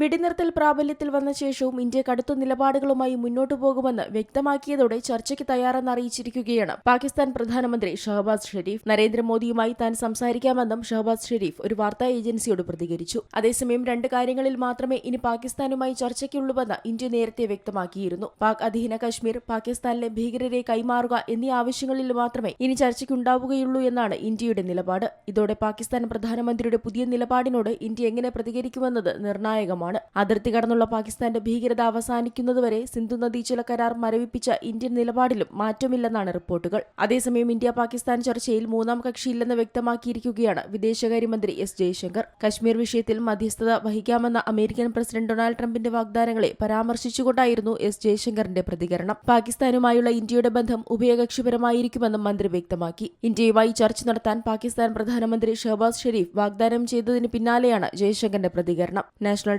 വെടിനിർത്തൽ പ്രാബല്യത്തിൽ വന്ന ശേഷവും ഇന്ത്യ കടുത്ത നിലപാടുകളുമായി മുന്നോട്ടു പോകുമെന്ന് വ്യക്തമാക്കിയതോടെ ചർച്ചയ്ക്ക് തയ്യാറെന്ന് അറിയിച്ചിരിക്കുകയാണ്. പാകിസ്ഥാൻ പ്രധാനമന്ത്രി ഷഹബാസ് ഷെരീഫ് നരേന്ദ്രമോദിയുമായി താൻ സംസാരിക്കാമെന്നും ഷഹബാസ് ഷെരീഫ് ഒരു വാർത്താ ഏജൻസിയോട് പ്രതികരിച്ചു. അതേസമയം രണ്ട് കാര്യങ്ങളിൽ മാത്രമേ ഇനി പാകിസ്ഥാനുമായി ചർച്ചയ്ക്കുള്ളൂവെന്ന് ഇന്ത്യ നേരത്തെ വ്യക്തമാക്കിയിരുന്നു. പാക് അധീന കശ്മീർ പാകിസ്ഥാനിലെ ഭീകരരെ കൈമാറുക എന്നീ ആവശ്യങ്ങളിൽ മാത്രമേ ഇനി ചർച്ചയ്ക്കുണ്ടാവുകയുള്ളൂ എന്നാണ് ഇന്ത്യയുടെ നിലപാട്. ഇതോടെ പാകിസ്ഥാൻ പ്രധാനമന്ത്രിയുടെ പുതിയ നിലപാടിനോട് ഇന്ത്യ എങ്ങനെ പ്രതികരിക്കുമെന്നത് നിർണായകമാണ്. അതിർത്തി കടന്നുള്ള പാകിസ്ഥാന്റെ ഭീകരത അവസാനിക്കുന്നതുവരെ സിന്ധു നദീജല കരാർ മരവിപ്പിച്ച ഇന്ത്യൻ നിലപാടിലും മാറ്റമില്ലെന്നാണ് റിപ്പോർട്ടുകൾ. അതേസമയം ഇന്ത്യ പാകിസ്ഥാൻ ചർച്ചയിൽ മൂന്നാം കക്ഷിയില്ലെന്ന് വ്യക്തമാക്കിയിരിക്കുകയാണ് വിദേശകാര്യമന്ത്രി എസ് ജയശങ്കർ. കശ്മീർ വിഷയത്തിൽ മധ്യസ്ഥത വഹിക്കാമെന്ന അമേരിക്കൻ പ്രസിഡന്റ് ഡൊണാൾഡ് ട്രംപിന്റെ വാഗ്ദാനങ്ങളെ പരാമർശിച്ചുകൊണ്ടായിരുന്നു എസ് ജയശങ്കറിന്റെ പ്രതികരണം. പാകിസ്ഥാനുമായുള്ള ഇന്ത്യയുടെ ബന്ധം ഉഭയകക്ഷിപരമായിരിക്കുമെന്നും മന്ത്രി വ്യക്തമാക്കി. ഇന്ത്യയുമായി ചർച്ച നടത്താൻ പാകിസ്ഥാൻ പ്രധാനമന്ത്രി ഷഹബാസ് ഷെരീഫ് വാഗ്ദാനം ചെയ്തതിന് പിന്നാലെയാണ് ജയശങ്കറിന്റെ പ്രതികരണം. National